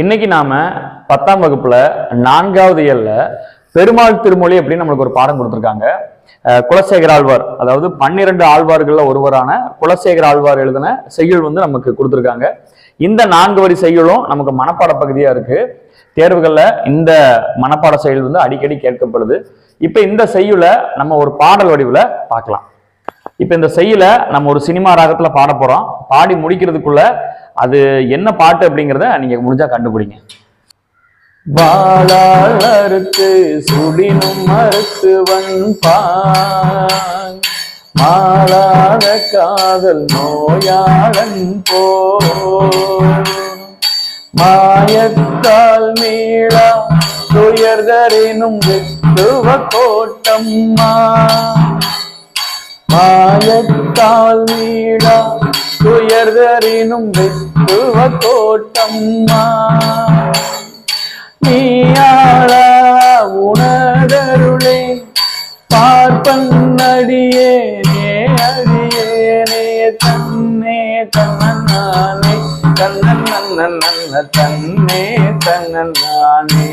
இன்னைக்கு நாம பத்தாம் வகுப்புல நான்காவது இயல்ல பெருமாள் திருமொழி அப்படின்னு நம்மளுக்கு ஒரு பாடம் கொடுத்துருக்காங்க. குலசேகர ஆழ்வார் அதாவது பன்னிரண்டு ஆழ்வார்கள்ல ஒருவரான குலசேகர ஆழ்வார் எழுதின செய்யுள் வந்து நமக்கு கொடுத்துருக்காங்க. இந்த நான்கு வரி செய்யுளும் நமக்கு மனப்பாட பகுதியா இருக்கு. தேர்வுகளில் இந்த மனப்பாட செயல் வந்து அடிக்கடி கேட்கப்படுது. இப்போ இந்த செய்யுளை நம்ம ஒரு பாடல் வடிவில் பார்க்கலாம். இப்போ இந்த செய்யலை நம்ம ஒரு சினிமா ராகத்தில் பாட போகிறோம் பாடி முடிக்கிறதுக்குள்ள அது என்ன பாட்டு அப்படிங்கிறத நீங்க முடிஞ்சா கண்டுபிடிங்க. வாழால் அறுத்து சுடினும் மருத்துவன் பான் மாளாத காதல் நோயாளன் போ மாயத்தால் மீளா துயர்தரினும் வெத்துவ கோட்டம்மா. மாயத்தால் மீளா துயர்தரினும் வெத்துவ கோட்டம்மா நீயாளா உணர்தருளே பார்ப்பன் அடியே நே அடியேனே தன்னே தன்னே தன்னன் நன்ன தன்னே தன்னே